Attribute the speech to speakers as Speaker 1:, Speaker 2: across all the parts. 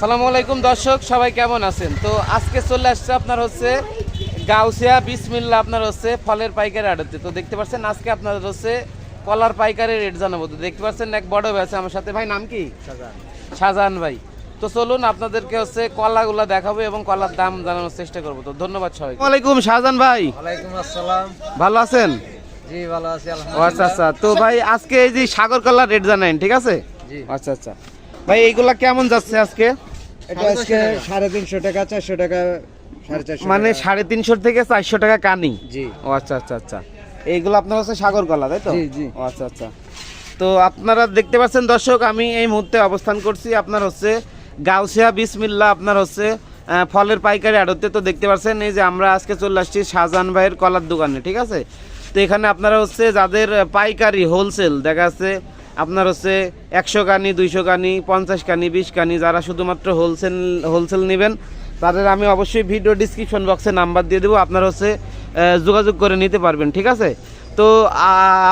Speaker 1: সালামু আলাইকুম দর্শক সবাই কেমন আছেন? তো আজকে চলে আসছে আপনার হচ্ছে গাউসিয়া বিসমিল্লা আপনার হচ্ছে ফলের পাইকারি আড়তে। তো দেখতে পাচ্ছেন আজকে আপনার হচ্ছে কলার পাইকারি রেট জানাব। তো দেখতে পাচ্ছেন এক বড় ভাই আছে আমার সাথে। ভাই নাম কি? শাহজাহান ভাই। তো চলুন আপনাদেরকে হচ্ছে কলাগুলা দেখাবো এবং কলার দাম জানানোর চেষ্টা করব। তো ধন্যবাদ সবাই ওয়ালাইকুম শাহজাহান ভাই।
Speaker 2: ওয়ালাইকুম আসসালাম।
Speaker 1: ভালো আছেন?
Speaker 2: জি ভালো আছি
Speaker 1: ও আচ্ছা আচ্ছা। তো ভাই আজকে এই যে সাগর কলার রেট জানেন ঠিক আছে?
Speaker 2: জি।
Speaker 1: আচ্ছা আচ্ছা। ভাই এইগুলা কেমন যাচ্ছে আজকে?
Speaker 2: এটা আজকে সাড়ে তিনশো টাকা চারশো টাকা
Speaker 1: মানে সাড়ে তিনশো থেকে চারশো টাকা কানি?
Speaker 2: জি।
Speaker 1: ও আচ্ছা আচ্ছা আচ্ছা। এইগুলো আপনার হচ্ছে সাগর কলা তাই তো?
Speaker 2: জি, জি।
Speaker 1: ও আচ্ছা আচ্ছা। তো আপনারা দেখতে পাচ্ছেন দর্শক আমি এই মুহূর্তে অবস্থান করছি আপনার হচ্ছে গাউসিয়া বিসমিল্লা আপনার হচ্ছে ফলের পাইকারি আড়তে। তো দেখতে পাচ্ছেন এই যে আমরা আজকে চলে আসছি শাহজাহান ভাইয়ের কলার দোকানে ঠিক আছে? তো এখানে আপনারা হচ্ছে যাদের পাইকারি হোলসেল দেখা যাচ্ছে আপনার হচ্ছে একশো কানি, দুইশো কানি, পঞ্চাশ কানি, বিশ কানি, যারা শুধুমাত্র হোলসেল হোলসেল নেবেন, তাদের আমি অবশ্যই ভিডিও ডিসক্রিপশন বক্সে নাম্বার দিয়ে দেবো, আপনার হচ্ছে যোগাযোগ করে নিতে পারবেন, ঠিক আছে? তো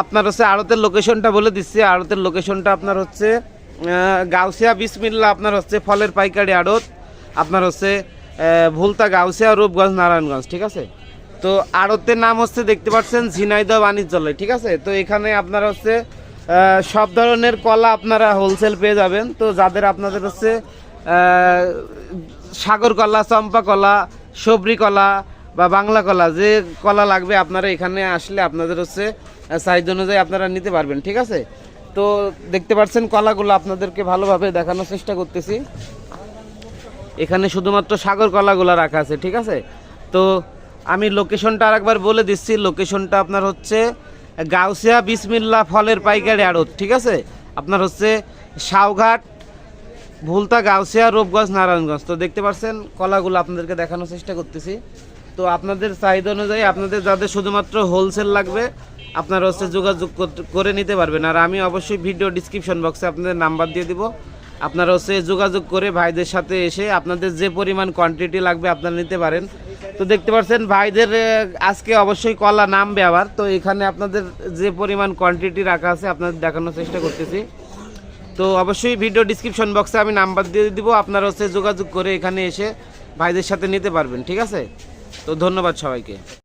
Speaker 1: আপনার হচ্ছে আড়তের লোকেশনটা বলে দিচ্ছি, আড়তের লোকেশনটা আপনার হচ্ছে গাউসিয়া বিসমিল্লা, আপনার হচ্ছে ফলের পাইকারি আড়ত, আপনার হচ্ছে ভুলতা গাউসিয়া, রূপগঞ্জ, নারায়ণগঞ্জ, ঠিক আছে? তো আড়তের নাম হচ্ছে দেখতে পাচ্ছেন ঝিনাইদহ বাণিজ্যালয়, ঠিক আছে? তো এখানে আপনার হচ্ছে সব ধরনের কলা আপনারা হোলসেল পেয়ে যাবেন। তো যাদের আপনাদের হচ্ছে সাগর কলা, চম্পা কলা, সবরি কলা বা বাংলা কলা, যে কলা লাগবে আপনারা এখানে আসলে আপনাদের হচ্ছে সাইজ অনুযায়ী আপনারা নিতে পারবেন, ঠিক আছে? তো দেখতে পাচ্ছেন কলাগুলো আপনাদেরকে ভালোভাবে দেখানোর চেষ্টা করতেছি। এখানে শুধুমাত্র সাগর কলাগুলো রাখা আছে, ঠিক আছে? তো আমি লোকেশনটা আরেকবার বলে দিচ্ছি। লোকেশনটা আপনার হচ্ছে গাউসিয়া বিসমিল্লা ফলের পাইকারি আড়ত, ঠিক আছে? আপনার হচ্ছে সাউঘাট ভুলতা গাউসিয়া, রূপগঞ্জ, নারায়ণগঞ্জ। তো দেখতে পাচ্ছেন কলাগুলো আপনাদেরকে দেখানোর চেষ্টা করতেছি। তো আপনাদের চাহিদা অনুযায়ী আপনাদের যাদের শুধুমাত্র হোলসেল লাগবে, আপনারা হচ্ছে যোগাযোগ করে নিতে পারবেন। আর আমি অবশ্যই ভিডিও ডিসক্রিপশন বক্সে আপনাদের নাম্বার দিয়ে দিব। আপনারা হচ্ছে যোগাযোগ করে ভাইদের সাথে এসে আপনাদের যে পরিমাণ কোয়ান্টিটি লাগবে আপনারা নিতে পারেন। তো দেখতে পাচ্ছেন, ভাইদের আজকে অবশ্যই কলা নামবে আবার। তো এখানে আপনাদের যে পরিমাণ কোয়ান্টিটি রাখা আছে, আপনাদের দেখানোর চেষ্টা করতেছি। তো অবশ্যই ভিডিও ডিসক্রিপশন বক্সে আমি নাম্বার দিয়ে দিব, আপনারা হচ্ছে যোগাযোগ করে এখানে এসে ভাইদের সাথে নিতে পারবেন, ঠিক আছে? তো ধন্যবাদ সবাইকে।